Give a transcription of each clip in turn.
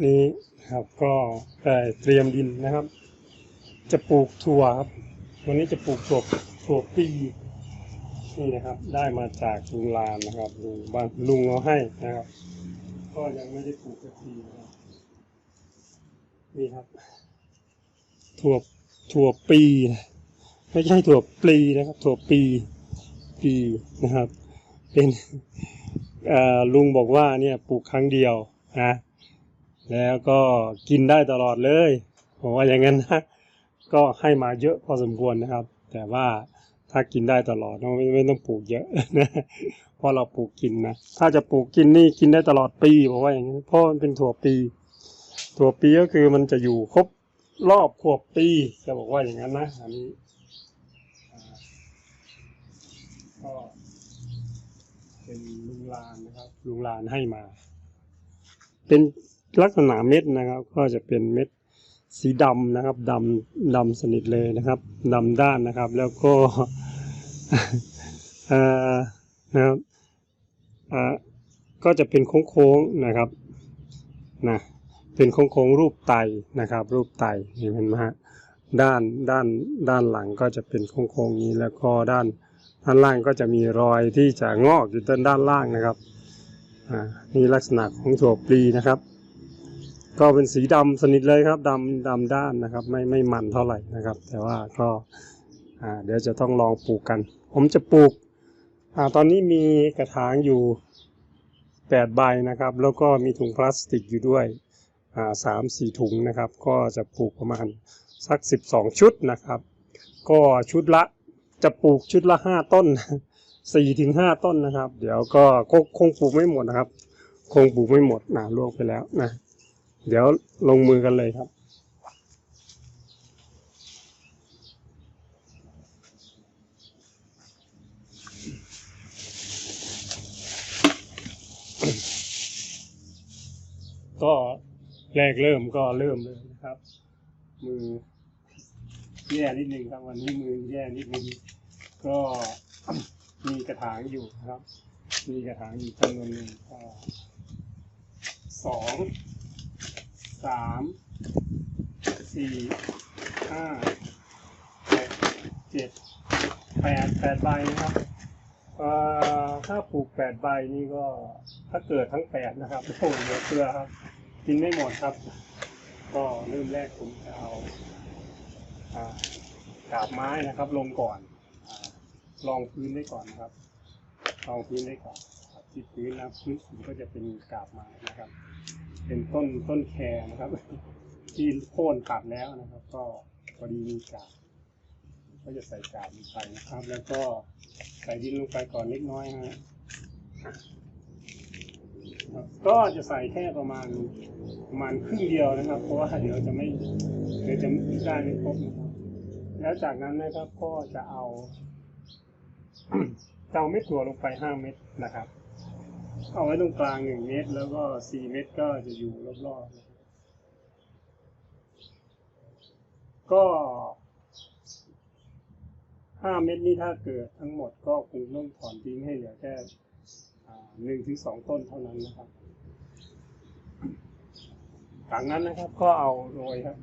นี้ครับก็ได้เตรียมดินนะครับ จะปลูกถั่วครับ วันนี้จะปลูกถั่วถั่วปีนี่นะครับ ได้มาจากลุงลานนะครับลุงบ้านลุงเอาให้นะครับ ก็ยังไม่ได้ปลูกสักทีนะครับนี่ครับ ถั่วถั่วปี ไม่ใช่ถั่วปลีนะครับ ถั่วปีปีนะครับ เป็นลุงบอกว่าเนี่ยปลูกครั้งเดียวนะ แล้วก็กินได้ตลอดเลยผมว่าอย่างนั้นนะก็ให้มาเยอะพอสมควรนะครับ แต่ว่าถ้ากินได้ตลอดเราไม่ไม่ต้องปลูกเยอะนะเพราะเราปลูกกินนะถ้าจะปลูกกินนี่กินได้ตลอดปีบอกว่าอย่างนี้นเพราะมันเป็นถั่วปี ถั่วปีก็คือมันจะอยู่ครบรอบขวบปีจะบอกว่าอย่างนั้นนะอันนี้ก็เป็นลุงลานนะครับ ลุงลานให้มา เป็น ลักษณะเม็ดนะครับ ก็จะเป็นเม็ดสีดำนะครับดำดำสนิทเลยนะครับดำด้านนะครับ แล้วก็เออนะครับอ่าก็จะเป็นโค้งๆนะครับนะเป็นโค้งๆรูปไตนะครับ รูปไตเห็นไหมฮะด้านด้านด้านหลังก็จะเป็นโค้งๆนี้แล้วก็ด้านด้านล่างก็จะมีรอยที่จะงอกอยู่ด้นด้านล่างนะครับอ่านี่ลักษณะของถั่วปลีนะครับ ก็เป็นสีดำสนิทเลยครับดำดำด้านนะครับ ไม่ไม่มันเท่าไหร่นะครับ แต่ว่าก็เดี๋ยวจะต้องลองปลูกกัน ผมจะปลูกอตอนนี้มีกระถางอยู่แปดใบนะครับ แล้วก็มีถุงพลาสติกอยู่ด้วยสามสี่ถุงนะครับ ก็จะปลูกประมาณสักสิบสองชุดนะครับ ก็ชุดละจะปลูกชุดละห้าต้นสี่ถึงห้าต้นนะครับ เดี๋ยวก็คงคงปลูกไม่หมดนะครับ คงปลูกไม่หมดนะล่วงไปแล้วนะ เดี๋ยวลงมือกันเลยครับ ก็แรกเริ่มก็เริ่มเลยนะครับ มือแย่นิดนึงครับวันนี้มือแย่นิดนึงก็มีกระถางอยู่ครับ มีกระถางอยู่จำนวนหนึ่งสอง สามสี่ห้าหกเจ็ดแปดแปดใบนะครับถ้าปลูกแปดใบนี่ก็ถ้าเกิดทั้งแปดนะครับโอ้โหเหลือเฟือครับ กินไม่หมดครับ ก็เริ่มแรกผมจะเอาอกาบไม้นะครับ ลงก่อนอลองพื้นไว้ก่อนนะครับลองพื้นไว้ก่อนที่พื้นนะพื้นก็จะเป็นกาบไม้นะครับ เป็นต้นต้นแคร์นะครับ ที่โค่นตัดแล้วนะครับ ก็พอดีมีกาบก็จะใส่กาบลงไปนะครับ แล้วก็ใส่ดินลงไปก่อนเล็กน้อยฮะก็จะใส่แค่ประมาณประมาณครึ่งเดียวนะครับ เพราะว่าเดี๋ยวจะไม่เดี๋ยวจะไม่ได้ไม่ครบนะครับ แล้วจากนั้นนะครับก็จะเอาจะเอาเม็ดถั่วลงไปห้าเม็ดนะครับ เอาไว้ตรงกลางหนึ่งเม็ดแล้วก็สี่เม็ดก็จะอยู่รอบๆ ก็ห้าเม็ดนี้ถ้าเกิดทั้งหมดก็คงต้องถอนทิ้งให้เหลือแค่หนึ่งถึงสองต้นเท่านั้นนะครับจากนั้นนะครับก็เอาโรยครับ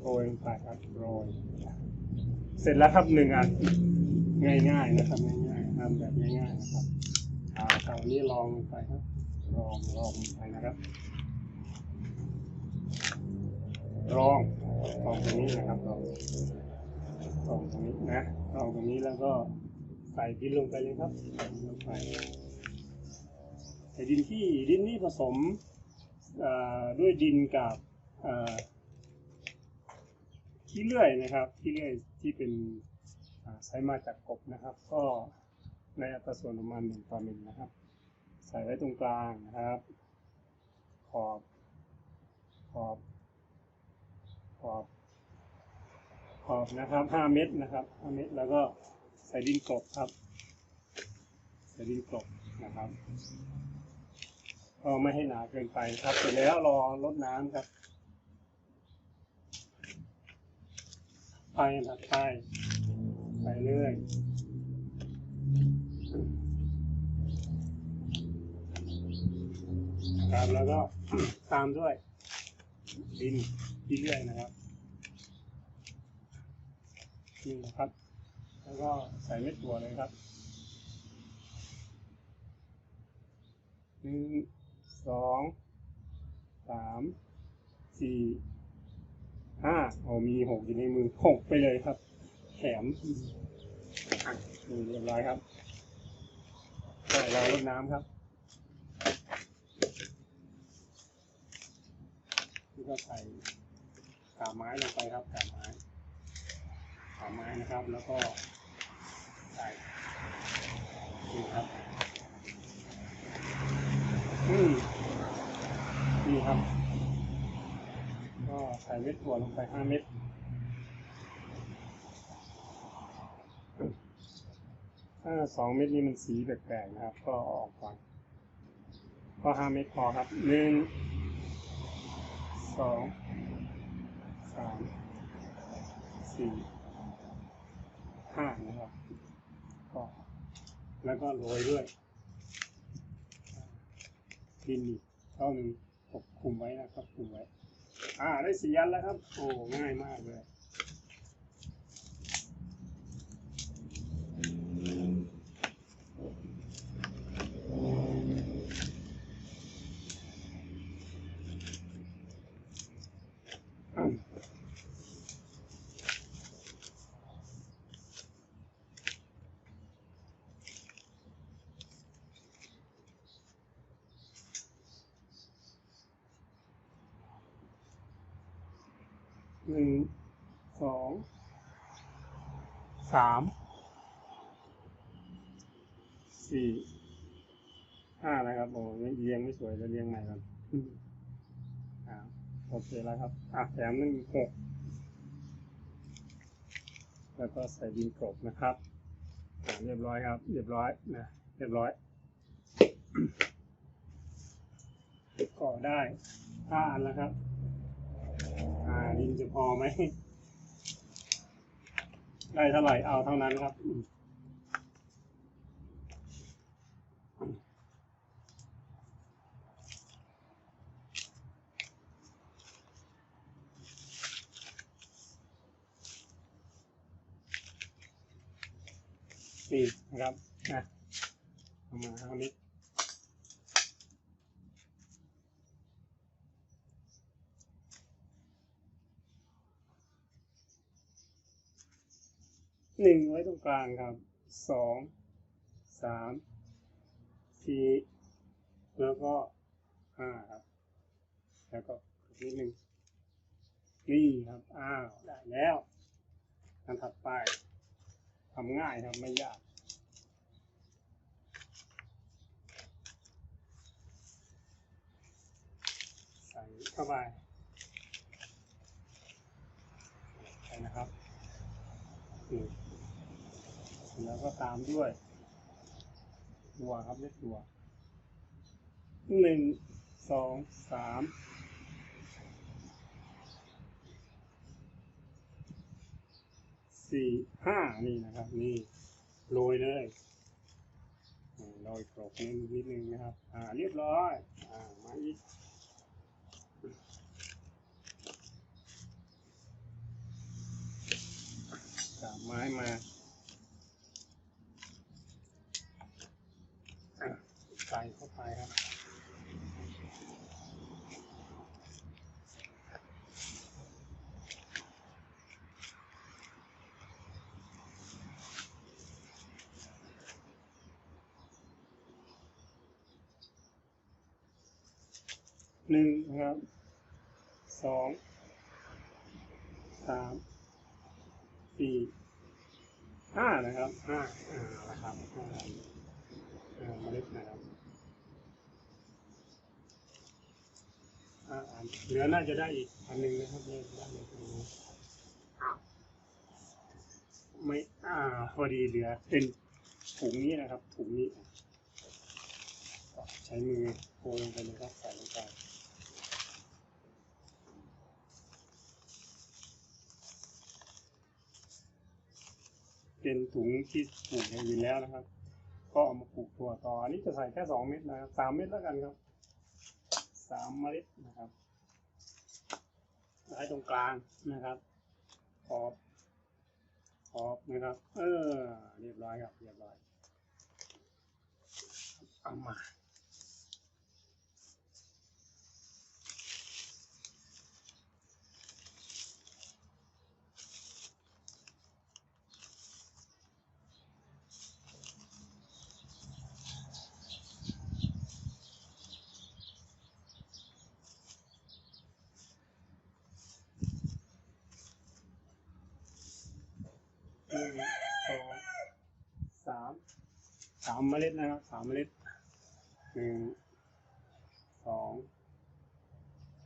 โรยลงไปครับโรยเสร็จแล้วครับหนึ่งอันง่ายๆนะครับง่ายๆทำแบบง่ายๆนะครับ เอาคราวนี้ลองไปครับลองลองไปนะครับลองลองตรงนี้นะครับลองลองตรงนี้นะลองตรงนี้แล้วก็ใส่ดินลงไปเลยครับใส่ดินลงไปใส่ดินที่ดินนี่ผสมด้วยดินกับขี้เลื่อยนะครับขี้เลื่อยที่เป็นใช้มาจากกบนะครับ ก็ ในอัตราส่วนประมาณหนึ่งต่อหนึ่งนะครับ ใส่ไว้ตรงกลางนะครับ ขอบขอบขอบขอบนะครับห้าเม็ดนะครับห้าเม็ดแล้วก็ใส่ดินกลบครับ ใส่ดินกลบนะครับก็ไม่ให้หนาเกินไปครับ เสร็จแล้วรอลดน้ำครับไปถัดไปไปเรื่อย ครับแล้วก็ตามด้วยดินที่เรื่อยนะครับนี่นะครับ แล้วก็ใส่เม็ดถั่วเลยครับหนึ่งสองสามสี่ห้าโอ้มีหกอยู่ในมือหกไปเลยครับแถมอะนี่เรียบร้อยครับใส่รอรดน้ำครับ ก็ใส่กาบไม้ลงไปครับกาบไม้กาบไม้นะครับ แล้วก็ใส่นี่ครับอืมนี่ครับ ก็ใส่เม็ดถั่วลงไปห้าเม็ดถ้าสองเม็ดนี้มันสีแปลกๆนะครับ ก็อออกก่อนก็ห้าเม็ดพอครับหนึ่ง สองสามสี่ห้านะครับก็แล้วก็โรยด้วยดินอีกเท่าหนึ่งปกคลุมไว้นะครับคลุมไว้ อ่าได้สียันแล้วครับ โอ้ง่ายมากเลย หนึ่งสองสามสี่ห้านะครับโอ้ยเรียงไม่สวยจะเรียงใหม่ก่อนอืมอ่าโอเคแล้วครับอะแถมหนึ่งหกแล้วก็ใส่ดินกลบนะครับอ่าเรียบร้อยครับ เรียบร้อยนะเรียบร้อยก่อได้ห้าอันแล้วครับ ดินจะพอไหม ได้เท่าไหร่เอาเท่านั้นครับนี่นะครับนะเอามาเท่านี้ หนึ่งไว้ตรงกลางครับสองสามสี่แล้วก็ห้าครับ แล้วก็นิดหนึ่งนี่ครับอ้าวได้แล้วอันถัดไปทำง่ายครับไม่ยากใส่เข้าไปใช่นะครับอืม แล้วก็ตามด้วยตัวครับเลขตัวหนึ่งสองสามสี่ห้านี่นะครับ นี่โรยเลยอืมโรยกรอบนิดนิดนึงนะครับ อ่าเรียบร้อยอ่ามาอีกกาบไม้มาอะใส่เข้าไปครับหนึ่งครับสองสามสี่ห้านะครับห้าอ่านะครับห้าอ่าเมล็ดนะครับอ่าอัน เหลือน่าจะได้อีกอันหนึ่งนะครับเนี่ยได้เลยตรงนี้ไม่อ่าพอดีเหลือ เป็นถุงนี้นะครับ ถุงนี้ก็ใช้มือโกงไปเลยครับใส่ลงไปเป็นถุงที่ปลูกอย่างอื่นแล้วนะครับ ก็เอามาปลูกตัวต่ออันนี้จะใส่แค่สองเม็ดนะครับสามเม็ดแล้วกันครับ สามเมล็ดนะครับไว้ตรงกลางนะครับ ขอบ ขอบนะครับ เออ เรียบร้อยครับ เรียบร้อยเอามา หนึ่งสองสาม สามเมล็ดนะครับสามเมล็ดหนึ่งสอง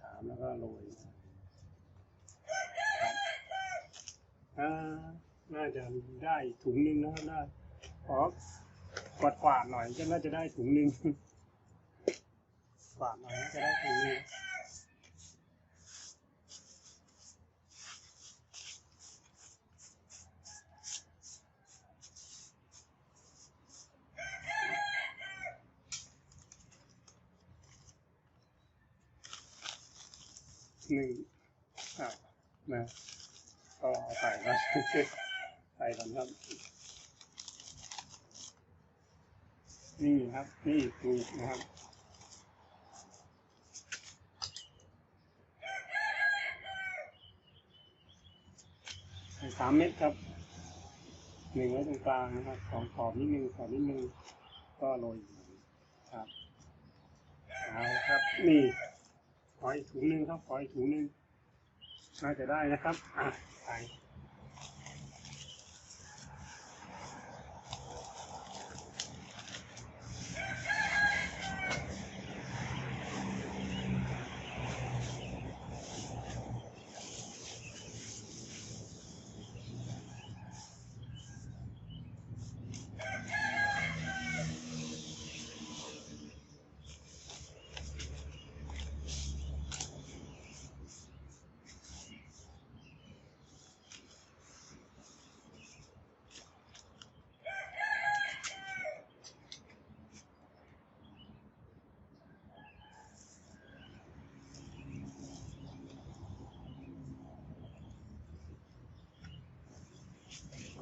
สามแล้วก็โรยอ่าน่าจะได้ถุงหนึ่งนะครับได้ขอกวาดกวาดๆหน่อยก็น่าจะได้ถุงหนึ่งกวาดหน่อยน่าจะได้ถุงหนึ่ง หนึ่งอ่านะก็เอาใส่ก่อนใส่ก่อนครับ นี่ครับ นี่ปลูกนะครับสามเม็ดครับหนึ่งไว้ตรงกลางนะครับสองขอบนิดนึงขอบนิดนึงก็โรยอยู่ครับเอาละครับ นี่ ขออีกถุงหนึ่งครับขออีกถุงหนึ่งน่าจะได้นะครับ อะไป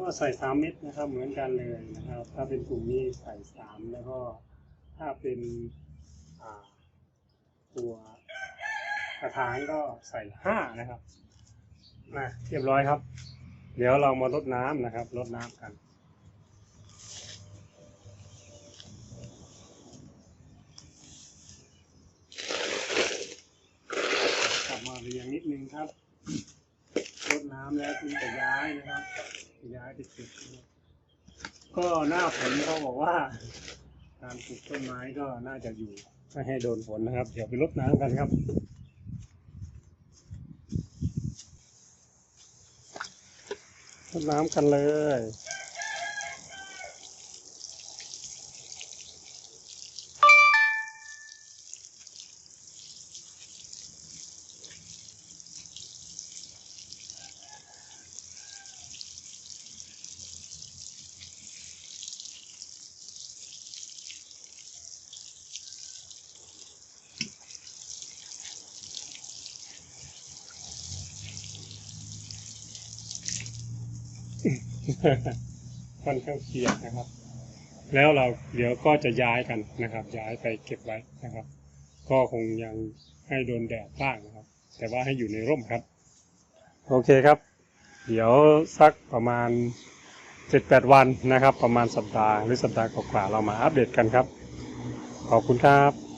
ก็ใส่สามเม็ดนะครับ เหมือนกันเลยนะครับ ถ้าเป็นกลุ่มนี้ใส่สามแล้วก็ถ้าเป็นตัวกระถางก็ใส่ห้านะครับนะเรียบร้อยครับ เดี๋ยวเรามาลดน้ำนะครับลดน้ำกัน กลับมาเรียงนิดนึงครับ รดน้ำแล้วคุณจะย้ายนะครับจะย้ายไปเก็บนะครับ ก็หน้าฝนเขาบอกว่า การปลูกต้นไม้ก็น่าจะอยู่ไม่ให้โดนฝนนะครับ เดี๋ยวไปรดน้ำกันครับรดน้ำกันเลย ค่อนข้างเปียกนะครับ แล้วเราเดี๋ยวก็จะย้ายกันนะครับ ย้ายไปเก็บไว้นะครับ ก็คงยังให้โดนแดดบ้างนะครับ แต่ว่าให้อยู่ในร่มครับ โอเคครับ เดี๋ยวสักประมาณเจ็ดแปดวันนะครับ ประมาณสัปดาห์หรือสัปดาห์กว่าๆเรามาอัปเดตกันครับ ขอบคุณครับ